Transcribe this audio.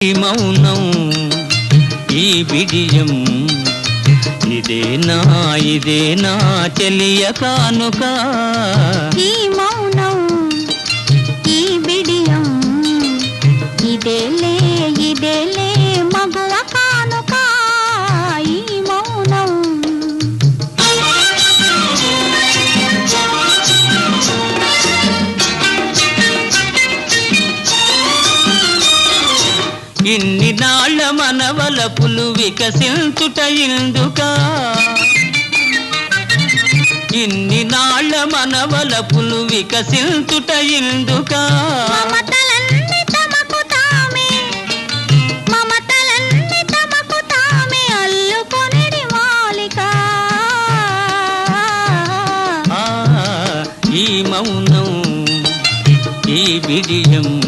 ఈ మౌనం ఈ బిడియం ఇదే నా చెలియ కానుక. ఈ మౌనం ఈ బిడియం ఇదే ఇన్ని నాళ్ళ మనవలపులు వికసించుట ఇందుక. ఇన్ని నాళ్ళ మనవలపులు వికసించుట ఇందుక. ఈ మౌనం ఈ బిడియం